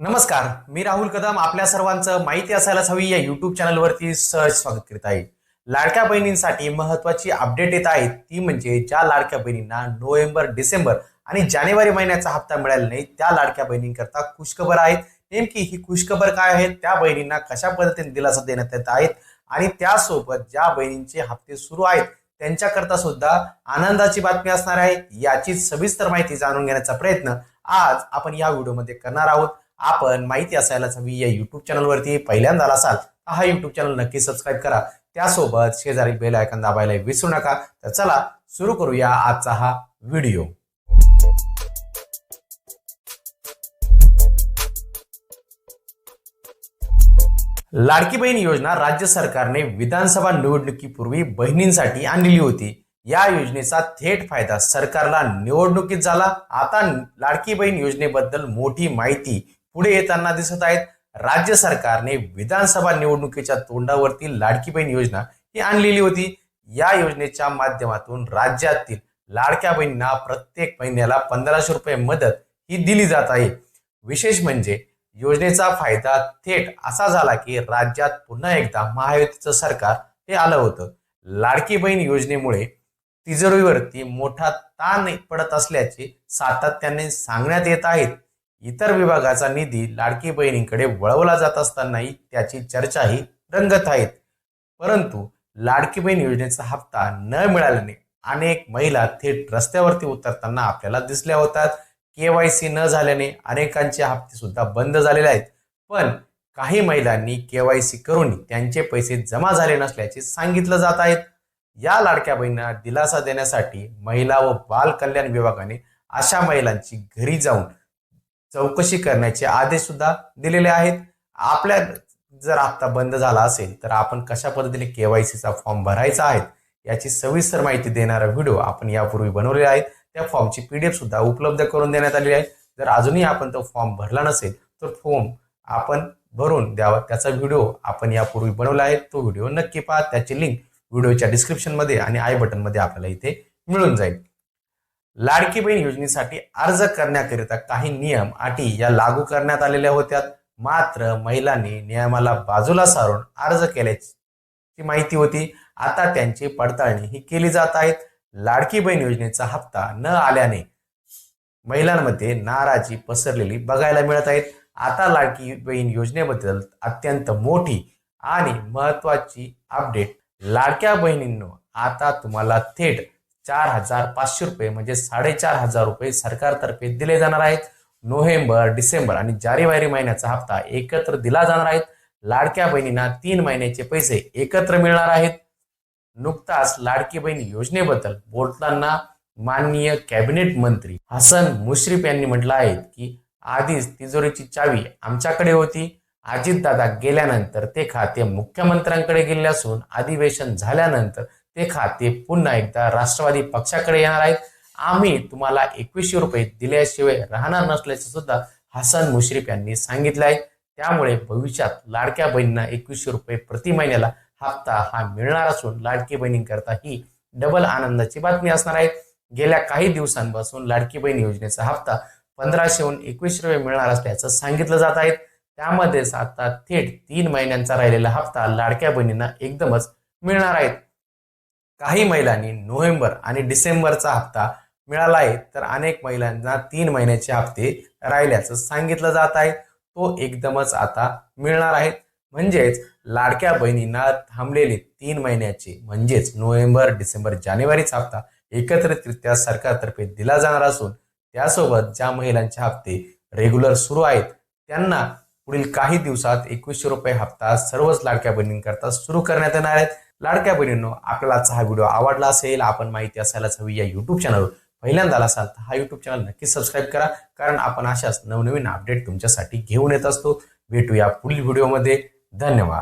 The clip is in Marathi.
नमस्कार मी राहुल कदम आपल्या सर्वांचं माहिती असायलाच हवी या युट्यूब चॅनलवरती सहज स्वागत करीत आहे. लाडक्या बहिणींसाठी महत्वाची अपडेट येत आहेत ती म्हणजे ज्या लाडक्या बहिणींना नोव्हेंबर डिसेंबर आणि जानेवारी महिन्याचा हप्ता मिळाला नाही त्या लाडक्या बहिणींकरता खुशखबर आहेत. नेमकी ही खुशखबर काय आहे त्या बहिणींना कशा पद्धतीने दिलासा देण्यात येत आहेत आणि त्यासोबत ज्या बहिणींचे हप्ते सुरू आहेत त्यांच्याकरता सुद्धा आनंदाची बातमी असणार आहे याची सविस्तर माहिती जाणून घेण्याचा प्रयत्न आज आपण या व्हिडिओमध्ये करणार आहोत. आपण माहिती असायलाच हवी. या युट्यूब चॅनलवरती पहिल्यांदा असाल तर हा युट्यूब चॅनल नक्की सबस्क्राईब करा. त्यासोबत शेजारी बेल आयकन दाबायला विसरू नका. तर चला सुरू करूया आजचा हा व्हिडिओ लाडकी बहीण योजना राज्य सरकारने विधानसभा निवडणुकीपूर्वी बहिणींसाठी आणलेली होती. या योजनेचा थेट फायदा सरकारला निवडणुकीत झाला. आता लाडकी बहीण योजनेबद्दल मोठी माहिती पुढे येताना दिसत आहेत. राज्य सरकारने विधानसभा निवडणुकीच्या तोंडावरती लाडकी बहीण योजना ही आणलेली होती. या योजनेच्या माध्यमातून राज्यातील लाडक्या बहिणींना प्रत्येक महिन्याला पंधराशे रुपये मदत ही दिली जात आहे. विशेष म्हणजे योजनेचा फायदा थेट असा झाला की राज्यात पुन्हा एकदा महायुतीचं सरकार हे आलं होतं. लाडकी बहीण योजनेमुळे तिजोरीवरती मोठा ताण पडत असल्याचे सातत्याने सांगण्यात येत आहेत. इतर विभागाचा निधी लाडकी बहिणींकडे वळवला जात असतानाही त्याची चर्चाही रंगत आहेत. परंतु लाडकी बहीण योजनेचा हप्ता न मिळाल्याने अनेक महिला थेट रस्त्यावरती उतरताना आपल्याला दिसल्या होतात. केवायसी न झाल्याने अनेकांचे हप्ते सुद्धा बंद झालेले आहेत. पण काही महिलांनी केवायसी करून त्यांचे पैसे जमा झाले नसल्याचे सांगितलं जात आहेत या लाडक्या बहिणींना दिलासा देण्यासाठी महिला व बाल कल्याण विभागाने अशा महिलांची घरी जाऊन चौकशी करण्याचे आदेश सुद्धा दिलेले आहेत. आपल्या जर आत्ता बंद झाला असेल तर आपण कशा पद्धतीने केवायसीचा फॉर्म भरायचा आहे याची सविस्तर माहिती देणारा व्हिडिओ आपण यापूर्वी बनवलेला आहे. त्या फॉर्मची पीडीएफ सुद्धा उपलब्ध करून देण्यात आलेली आहे. जर अजूनही आपण तो फॉर्म भरला नसेल तर फॉर्म आपण भरून द्यावा. त्याचा व्हिडिओ आपण यापूर्वी बनवला आहे. तो व्हिडिओ नक्की पहा. त्याची लिंक व्हिडिओच्या डिस्क्रिप्शनमध्ये आणि आय बटनमध्ये आपल्याला इथे मिळून जाईल. लाडकी बहीण योजनेसाठी अर्ज करण्याकरिता काही नियम अटी या लागू करण्यात आलेल्या होत्या मात्र महिलांनी नियमाला बाजूला सारून अर्ज केल्याची माहिती होती. आता त्यांची पडताळणी ही केली जात आहेत लाडकी बहीण योजनेचा हप्ता न आल्याने महिलांमध्ये नाराजी पसरलेली बघायला मिळत आहेत आता लाडकी बहीण योजनेबद्दल अत्यंत मोठी आणि महत्वाची अपडेट लाडक्या बहिणींनो आता तुम्हाला थेट चार हजार पाचशे रुपये म्हणजे साडेचार हजार रुपये सरकारतर्फे दिले जाणार आहेत. नोव्हेंबर डिसेंबर आणि जानेवारी महिन्याचा हप्ता एकत्र दिला जाणार आहेत. लाडक्या बहिणींना तीन महिन्याचे पैसे एकत्र मिळणार आहेत. नुकताच लाडकी बहीण योजनेबद्दल बोलताना माननीय कॅबिनेट मंत्री हसन मुश्रीफ यांनी म्हटलं आहे की आधीच तिजोरीची चावी आमच्याकडे होती. अजितदादा गेल्यानंतर ते खाते मुख्यमंत्र्यांकडे गेले असून अधिवेशन झाल्यानंतर ते खाते. पुन्हा एकदा राष्ट्रवादी पक्षाकडे येणार आहेत. आम्ही तुम्हाला एकवीसशे रुपये दिल्याशिवाय राहणार नसल्याचे सुद्धा हसन मुश्रीफ यांनी सांगितलं आहे. त्यामुळे भविष्यात लाडक्या बहिणींना एकवीसशे रुपये प्रति महिन्याला हप्ता हा मिळणार असून लाडकी बहिणींकरता ही डबल आनंदाची बातमी असणार आहे. गेल्या काही दिवसांपासून लाडकी बहीण योजनेचा हप्ता पंधराशेहून एकवीसशे रुपये मिळणार असल्याचं सांगितलं जात आहे. त्यामध्येच आता थेट तीन महिन्यांचा राहिलेला हप्ता लाडक्या बहिणींना एकदमच मिळणार आहेत काही महिलांनी नोव्हेंबर आणि डिसेंबरचा हप्ता मिळाला आहे तर अनेक महिलांना तीन महिन्याचे हप्ते राहिल्याचं सांगितलं जात आहे. तो एकदमच आता मिळणार आहेत म्हणजेच लाडक्या बहिणींना थांबलेले तीन महिन्याचे म्हणजेच नोव्हेंबर डिसेंबर जानेवारीचा हप्ता एकत्रितरित्या सरकारतर्फे दिला जाणार असून त्यासोबत ज्या महिलांचे हप्ते रेग्युलर सुरू आहेत त्यांना पुढील काही दिवसात एकवीसशे रुपये हप्ता सर्वच लाडक्या बहिणींकरता सुरू करण्यात येणार आहेत. लाडक्या बहिणींनो आपल्याला आजचा हा व्हिडिओ आवडला असेल आपण माहिती असायलाच हवी या युट्यूब चॅनलवर पहिल्यांदा आला असाल तर हा युट्यूब चॅनल नक्की सबस्क्राईब करा कारण आपण अशाच नवनवीन अपडेट तुमच्यासाठी घेऊन येत असतो. भेटूया पुढील व्हिडिओमध्ये धन्यवाद.